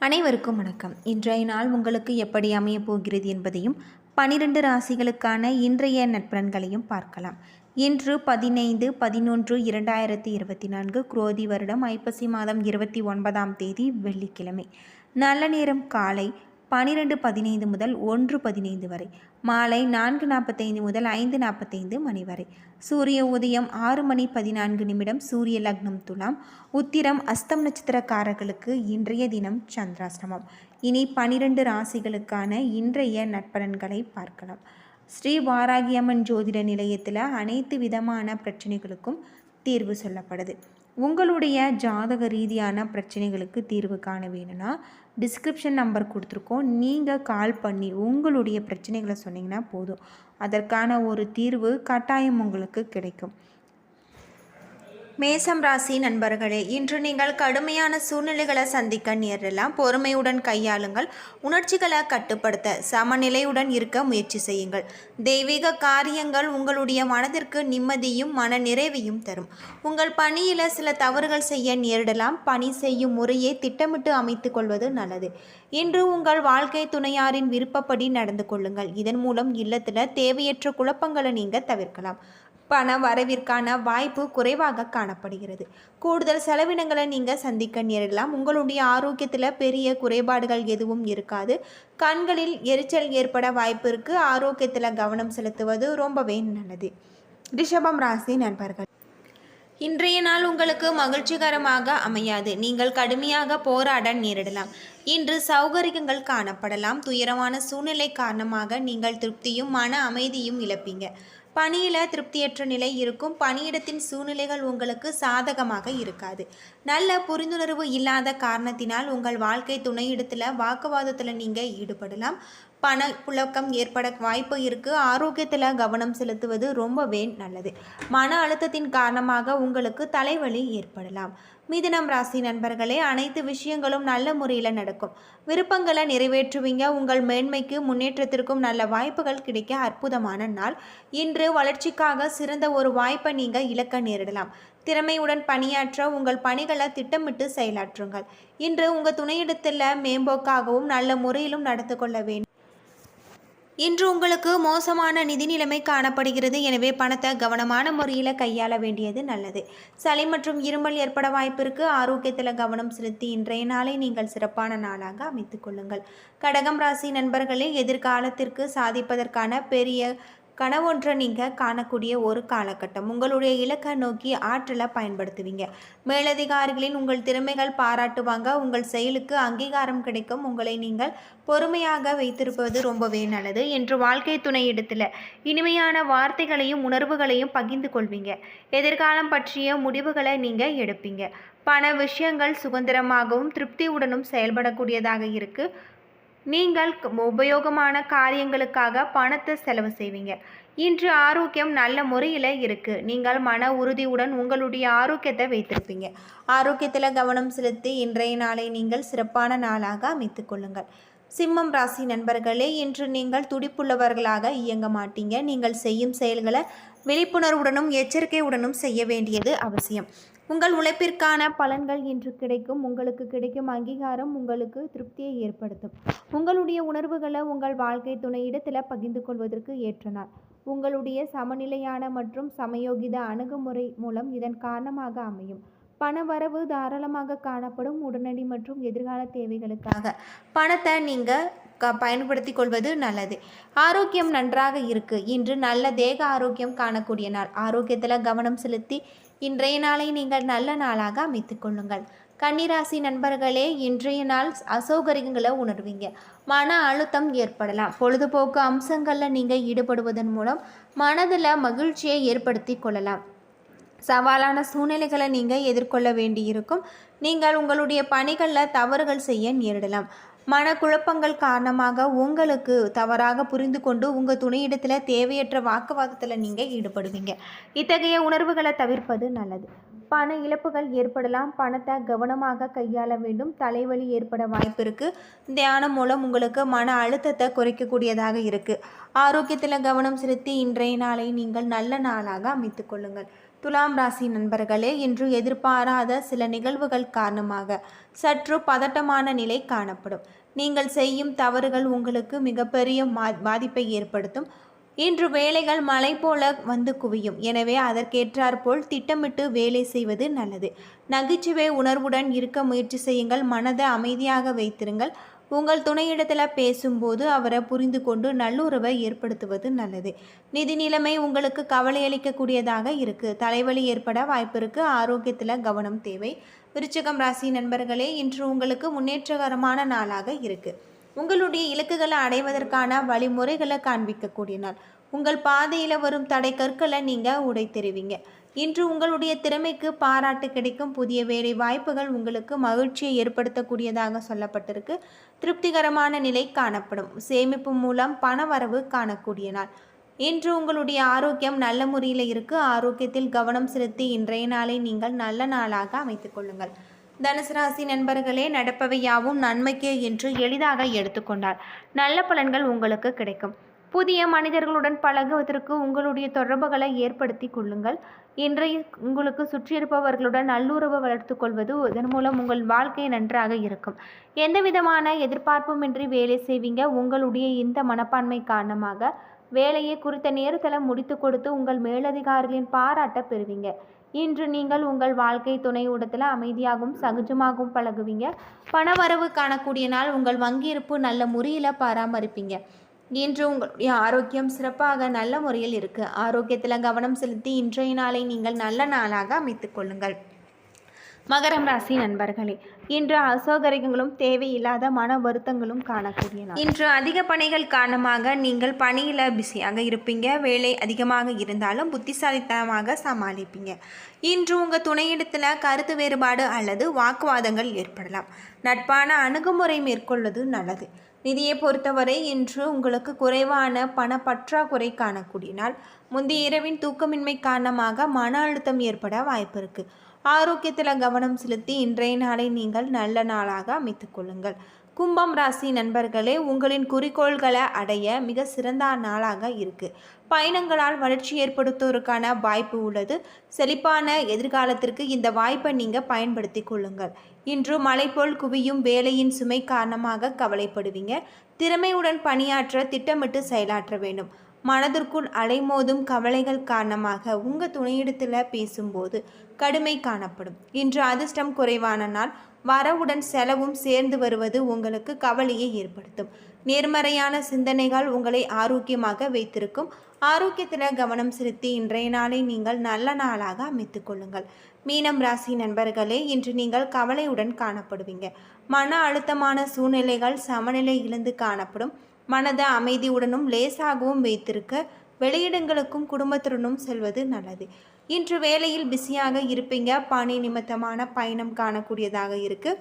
அனைவருக்கும் வணக்கம். இன்றைய நாள் உங்களுக்கு எப்படி அமையப் போகிறது என்பதையும் பனிரெண்டு ராசிகளுக்கான இன்றைய நட்பலன்களையும் பார்க்கலாம். இன்று பதினைந்து பதினொன்று இரண்டாயிரத்தி இருபத்தி நான்கு குரோதி வருடம் ஐப்பசி மாதம் இருபத்தி ஒன்பதாம் தேதி வெள்ளிக்கிழமை. நல்ல நேரம் காலை பனிரெண்டு பதினைந்து முதல் ஒன்று பதினைந்து வரை மாலை நான்கு நாற்பத்தைந்து முதல் ஐந்து நாற்பத்தைந்து மணி வரை. சூரிய உதயம் ஆறு மணி பதினான்கு நிமிடம் சூரிய லக்னம் துலாம் உத்திரம் அஸ்தம் நட்சத்திரக்காரர்களுக்கு இன்றைய தினம் சந்திராசிரமம் இனி பனிரெண்டு ராசிகளுக்கான இன்றைய நட்பலன்களை பார்க்கலாம். ஸ்ரீ வாராகியம்மன் ஜோதிட நிலையத்தில் அனைத்து விதமான பிரச்சனைகளுக்கும் தீர்வு சொல்லப்படுது. உங்களுடைய ஜாதக ரீதியான பிரச்சனைகளுக்கு தீர்வு காண வேணும்னா டிஸ்கிரிப்ஷன் நம்பர் கொடுத்துருக்கோம். நீங்கள் கால் பண்ணி உங்களுடைய பிரச்சனைகளை சொன்னீங்கன்னா போதும். அதற்கான ஒரு தீர்வு கட்டாயம் உங்களுக்கு கிடைக்கும். மேசம் ராசி நண்பர்களே இன்று நீங்கள் கடுமையான சூழ்நிலைகளை சந்திக்க நேரலாம் பொறுமையுடன் கையாளுங்கள். உணர்ச்சிகளை கட்டுப்படுத்த சமநிலையுடன் இருக்க முயற்சி செய்யுங்கள். தெய்வீக காரியங்கள் உங்களுடைய மனதிற்கு நிம்மதியும் மன நிறைவையும் தரும். உங்கள் பணியில் சில தவறுகள் செய்ய நேரிடலாம். பணி செய்யும் முறையை திட்டமிட்டு அமைத்து கொள்வது நல்லது. இன்று உங்கள் வாழ்க்கை துணையாரின் விருப்பப்படி நடந்து கொள்ளுங்கள். இதன் மூலம் இல்லத்தில் தேவையற்ற குழப்பங்களை நீங்கள் தவிர்க்கலாம். பண வரவிற்கான வாய்ப்பு குறைவாக காணப்படுகிறது. கூடுதல் செலவினங்களை நீங்கள் சந்திக்க நேரிடலாம். உங்களுடைய ஆரோக்கியத்தில் பெரிய குறைபாடுகள் எதுவும் இருக்காது. கண்களில் எரிச்சல் ஏற்பட வாய்ப்பு இருக்குது ஆரோக்கியத்தில் கவனம் செலுத்துவது ரொம்பவே நல்லது. ரிஷபம் ராசி நண்பர்கள். இன்றைய நாள் உங்களுக்கு மகிழ்ச்சிகரமாக அமையாது. நீங்கள் கடுமையாக போராட நேரிடலாம். இன்று சௌகரியங்கள் காணப்படலாம். துயரமான சூழ்நிலை காரணமாக நீங்கள் திருப்தியும் மன அமைதியும் இழப்பீங்க. பணியில் திருப்தியற்ற நிலை இருக்கும். பணியிடத்தின் சூழ்நிலைகள் உங்களுக்கு சாதகமாக இருக்காது. நல்ல புரிந்துணர்வு இல்லாத காரணத்தினால் உங்கள் வாழ்க்கை துணையிடத்தில் வாக்குவாதத்தில் நீங்கள் ஈடுபடலாம். பண புழக்கம் ஏற்பட வாய்ப்பு இருக்குது ஆரோக்கியத்தில் கவனம் செலுத்துவது ரொம்பவே நல்லது. மன அழுத்தத்தின் காரணமாக உங்களுக்கு தலைவலி ஏற்படலாம். மிதுனம் ராசி நண்பர்களே அனைத்து விஷயங்களும் நல்ல முறையில் நடக்கும். விருப்பங்களை நிறைவேற்றுவீங்க. உங்கள் மேன்மைக்கு முன்னேற்றத்திற்கும் நல்ல வாய்ப்புகள் கிடைக்க அற்புதமான நாள். இன்று வளர்ச்சிக்காக சிறந்த ஒரு வாய்ப்பை நீங்கள் இழக்க நேரிடலாம். திறமையுடன் பணியாற்ற உங்கள் பணிகளை திட்டமிட்டு செயலாற்றுங்கள். இன்று உங்கள் துணையிடத்தில் மேம்போக்காகவும் நல்ல முறையிலும் நடந்து கொள்ள வேண்டும். இன்று உங்களுக்கு மோசமான நிதி நிலைமை காணப்படுகிறது. எனவே பணத்தை கவனமான முறையில் கையாள வேண்டியது நல்லது. சளி மற்றும் இருமல் ஏற்பட வாய்ப்பிற்கு ஆரோக்கியத்தில் கவனம் செலுத்தி இன்றைய நாளை நீங்கள் சிறப்பான நாளாக அமைத்துக் கொள்ளுங்கள். கடகம் ராசி நண்பர்களே எதிர்காலத்திற்கு சாதிப்பதற்கான பெரிய கனவொன்றை நீங்கள் காணக்கூடிய ஒரு காலகட்டம். உங்களுடைய இலக்கை நோக்கி ஆற்றலை பயன்படுத்துவீங்க. மேலதிகாரிகளின் உங்கள் திறமைகள் பாராட்டுவாங்க. உங்கள் செயலுக்கு அங்கீகாரம் கிடைக்கும். உங்களை நீங்கள் பொறுமையாக வைத்திருப்பது ரொம்பவே நல்லது. என்று வாழ்க்கை துணை இடத்துல இனிமையான வார்த்தைகளையும் உணர்வுகளையும் பகிர்ந்து கொள்வீங்க. எதிர்காலம் பற்றிய முடிவுகளை நீங்கள் எடுப்பீங்க. பண விஷயங்கள் சுதந்திரமாகவும் திருப்தியுடனும் செயல்படக்கூடியதாக இருக்குது நீங்கள் உபயோகமான காரியங்களுக்காக பணத்தை செலவு செய்வீங்க. இன்று ஆரோக்கியம் நல்ல முறையில் இருக்குது நீங்கள் மன உறுதியுடன் உங்களுடைய ஆரோக்கியத்தை வைத்திருப்பீங்க. ஆரோக்கியத்தில் கவனம் செலுத்தி இன்றைய நாளை நீங்கள் சிறப்பான நாளாக அமைத்து கொள்ளுங்கள். சிம்மம் ராசி நண்பர்களே இன்று நீங்கள் துடிப்புள்ளவர்களாக இயங்க மாட்டீங்க. நீங்கள் செய்யும் செயல்களை விழிப்புணர்வுடனும் எச்சரிக்கையுடனும் செய்ய வேண்டியது அவசியம். உங்கள் உழைப்பிற்கான பலன்கள் இன்று கிடைக்கும். உங்களுக்கு கிடைக்கும் அங்கீகாரம் உங்களுக்கு திருப்தியை ஏற்படுத்தும். உங்களுடைய உணர்வுகளை உங்கள் வாழ்க்கை துணை பகிர்ந்து கொள்வதற்கு ஏற்ற நாள் உங்களுடைய சமநிலையான மற்றும் சமயோகித அணுகுமுறை மூலம் இதன் காரணமாக அமையும். பண வரவு தாராளமாக காணப்படும் உடனடி மற்றும் எதிர்கால தேவைகளுக்காக. பணத்தை நீங்கள் க பயன்படுத்தி கொள்வது நல்லது. ஆரோக்கியம் நன்றாக இருக்குது இன்று நல்ல தேக ஆரோக்கியம் காணக்கூடிய நாள் ஆரோக்கியத்தில் கவனம் செலுத்தி இன்றைய நாளை நீங்கள் நல்ல நாளாக அமைத்துக் கொள்ளுங்கள். கன்னிராசி நண்பர்களே இன்றைய நாள் அசௌகரியங்களை உணர்வீங்க. மன அழுத்தம் ஏற்படலாம். பொழுதுபோக்கு அம்சங்களில் நீங்கள் ஈடுபடுவதன் மூலம் மனதில் மகிழ்ச்சியை ஏற்படுத்தி கொள்ளலாம். சவாலான சூழ்நிலைகளை நீங்கள் எதிர்கொள்ள வேண்டியிருக்கும். நீங்கள் உங்களுடைய பணிகளில் தவறுகள் செய்ய நேரிடலாம். மனக்குழப்பங்கள் காரணமாக உங்களுக்கு தவறாக புரிந்து கொண்டு உங்கள் துணையிடத்தில் தேவையற்ற வாக்குவாதத்தில் நீங்கள் ஈடுபடுவீங்க. இத்தகைய உணர்வுகளை தவிர்ப்பது நல்லது. பண இழப்புகள் ஏற்படலாம். பணத்தை கவனமாக கையாள வேண்டும். தலைவலி ஏற்பட வாய்ப்பு இருக்குது தியானம் மூலம் உங்களுக்கு மன அழுத்தத்தை குறைக்கக்கூடியதாக இருக்குது ஆரோக்கியத்தில் கவனம் செலுத்தி இன்றைய நாளை நீங்கள் நல்ல நாளாக அமைத்து கொள்ளுங்கள். துலாம் ராசி நண்பர்களே இன்று எதிர்பாராத சில நிகழ்வுகள் காரணமாக சற்று பதட்டமான நிலை காணப்படும். நீங்கள் செய்யும் தவறுகள் உங்களுக்கு மிகப்பெரிய மா பாதிப்பை ஏற்படுத்தும். இன்று வேலைகள் மலை போல வந்து குவியும். எனவே அதற்கேற்றாற்போல் திட்டமிட்டு வேலை செய்வது நல்லது. நகைச்சுவை உணர்வுடன் இருக்க முயற்சி செய்யுங்கள். மனதை அமைதியாக வைத்திருங்கள். உங்கள் துணையிடத்தில் பேசும்போது அவரை புரிந்து கொண்டு நல்லுறவை ஏற்படுத்துவது நல்லது. நிதி நிலைமை உங்களுக்கு கவலை அளிக்கக்கூடியதாக தலைவலி ஏற்பட வாய்ப்பிருக்கு ஆரோக்கியத்தில் கவனம் தேவை. விருச்சகம் ராசி நண்பர்களே இன்று உங்களுக்கு முன்னேற்றகரமான நாளாக இருக்குது உங்களுடைய இலக்குகளை அடைவதற்கான வழிமுறைகளை காண்பிக்கக்கூடிய நாள். உங்கள் பாதையில் வரும் தடை கற்களை நீங்கள் உடைத்தெறிவீங்க. இன்று உங்களுடைய திறமைக்கு பாராட்டு கிடைக்கும். புதிய வேலை வாய்ப்புகள் உங்களுக்கு மகிழ்ச்சியை ஏற்படுத்தக்கூடியதாக சொல்லப்பட்டிருக்கு. திருப்திகரமான நிலை காணப்படும். சேமிப்பு மூலம் பண வரவு காணக்கூடிய நாள். இன்று உங்களுடைய ஆரோக்கியம் நல்ல முறையில் இருக்கு. ஆரோக்கியத்தில் கவனம் செலுத்தி இன்றைய நாளை நீங்கள் நல்ல நாளாக அமைத்துக் கொள்ளுங்கள். தனுசு ராசி நண்பர்களே நடப்பவையாவும் நன்மைக்கு நன்மைக்கே என்று எளிதாக எடுத்துக்கொண்டால் நல்ல பலன்கள் உங்களுக்கு கிடைக்கும். புதிய மனிதர்களுடன் பழகுவதற்கு உங்களுடைய தொடர்புகளை ஏற்படுத்தி கொள்ளுங்கள். இன்றைய உங்களுக்கு சுற்றியிருப்பவர்களுடன் நல்லுறவு வளர்த்து கொள்வது இதன் மூலம் உங்கள் வாழ்க்கை நன்றாக இருக்கும். எந்த விதமான எதிர்பார்ப்புமின்றி வேலை செய்வீங்க? உங்களுடைய இந்த மனப்பான்மை காரணமாக வேலையை குறித்த நேரத்தில் முடித்து கொடுத்து உங்கள் மேலதிகாரிகளின் பாராட்ட பெறுவீங்க. இன்று நீங்கள் உங்கள் வாழ்க்கை துணையுடத்தில் அமைதியாகவும் சகஜமாகவும் பழகுவீங்க. பணவரவு காணக்கூடிய நாள் உங்கள் வங்கி இருப்பு நல்ல முறையில் பராமரிப்பீங்க. இன்று உங்களுடைய ஆரோக்கியம் சிறப்பாக நல்ல முறையில் இருக்கு. ஆரோக்கியத்தில் கவனம் செலுத்தி இன்றைய நாளை நீங்கள் நல்ல நாளாக அமைத்துக் கொள்ளுங்கள். மகரம் ராசி நண்பர்களே இன்று அசௌகரியங்களும் தேவையில்லாத மன வருத்தங்களும் காணக்கூடிய நாள். இன்று அதிக பணிகள் காரணமாக நீங்கள் பணியில் பிஸியாக இருப்பீங்க. வேலை அதிகமாக இருந்தாலும் புத்திசாலித்தனமாக சமாளிப்பீங்க. இன்று உங்கள் துணையிடத்தில் கருத்து வேறுபாடு அல்லது வாக்குவாதங்கள் ஏற்படலாம். நட்பான அணுகுமுறை மேற்கொள்வது நல்லது. நிதியை பொறுத்தவரை இன்று உங்களுக்கு குறைவான பண பற்றாக்குறை காணக்கூடிய நாள். முந்தைய இரவின் தூக்கமின்மை காரணமாக மன அழுத்தம் ஏற்பட வாய்ப்பு இருக்குது ஆரோக்கியத்தில் கவனம் செலுத்தி இன்றைய நாளை நீங்கள் நல்ல நாளாக அமைத்துக் கொள்ளுங்கள். கும்பம் ராசி நண்பர்களே உங்களின் குறிக்கோள்களை அடைய மிக சிறந்த நாளாக இருக்குது பயணங்களால் வளர்ச்சி ஏற்படுத்துவதற்கான வாய்ப்பு உள்ளது. செழிப்பான எதிர்காலத்திற்கு இந்த வாய்ப்பை நீங்கள் பயன்படுத்தி கொள்ளுங்கள். இன்று மலை போல் குவியும் வேலையின் சுமை காரணமாக கவலைப்படுவீங்க. திறமையுடன் பணியாற்ற திட்டமிட்டு செயலாற்ற வேண்டும். மனதிற்குள் அலைமோதும் கவலைகள் காரணமாக உங்கள் துணையிடத்தில் பேசும்போது கடுமை காணப்படும். இன்று அதிர்ஷ்டம் குறைவான நாள். வரவுடன் செலவும் சேர்ந்து வருவது உங்களுக்கு கவலையை ஏற்படுத்தும். நேர்மறையான சிந்தனைகள் உங்களை ஆரோக்கியமாக வைத்திருக்கும். ஆரோக்கியத்தில் கவனம் செலுத்தி இன்றைய நாளை நீங்கள் நல்ல நாளாக அமைத்து கொள்ளுங்கள். மீனம் ராசி நண்பர்களே இன்று நீங்கள் கவலையுடன் காணப்படுவீங்க. மன அழுத்தமான சூழ்நிலைகள் சமநிலை இழந்து காணப்படும். மனதை அமைதியுடனும் லேசாகவும் வைத்திருக்க வெளியிடங்களுக்கும் குடும்பத்துடனும் செல்வது நல்லது. இன்று வேலையில் பிஸியாக இருப்பீங்க. பணி நிமித்தமான பயணம் காணக்கூடியதாக இருக்குது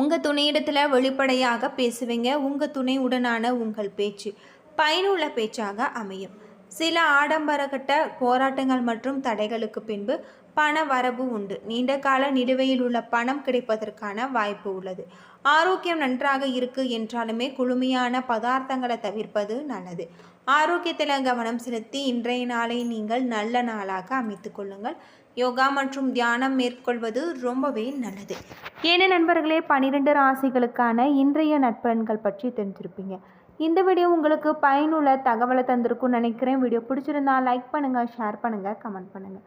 உங்கள் துணையிடத்தில் வெளிப்படையாக பேசுவீங்க. உங்கள் துணையுடனான உங்கள் பேச்சு பயனுள்ள பேச்சாக அமையும். சில ஆடம்பரகட்ட போராட்டங்கள் மற்றும் தடைகளுக்கு பின்பு பண வரவு உண்டு. நீண்ட கால நிலுவையில் உள்ள பணம் கிடைப்பதற்கான வாய்ப்பு உள்ளது. ஆரோக்கியம் நன்றாக இருக்கு என்றாலுமே குளுமையான பதார்த்தங்களை தவிர்ப்பது நல்லது. ஆரோக்கியத்தில் கவனம் செலுத்தி இன்றைய நாளை நீங்கள் நல்ல நாளாக அமைத்து கொள்ளுங்கள். யோகா மற்றும் தியானம் மேற்கொள்வது ரொம்பவே நல்லது. ஏன நண்பர்களே பனிரெண்டு ராசிகளுக்கான இன்றைய நட்பலன்கள் பற்றி தெரிஞ்சிருப்பீங்க. இந்த வீடியோ உங்களுக்கு பயனுள்ள தகவலை தந்திருக்கும்னு நினைக்கிறேன். வீடியோ பிடிச்சிருந்தா லைக் பண்ணுங்கள் ஷேர் பண்ணுங்கள் கமெண்ட் பண்ணுங்கள்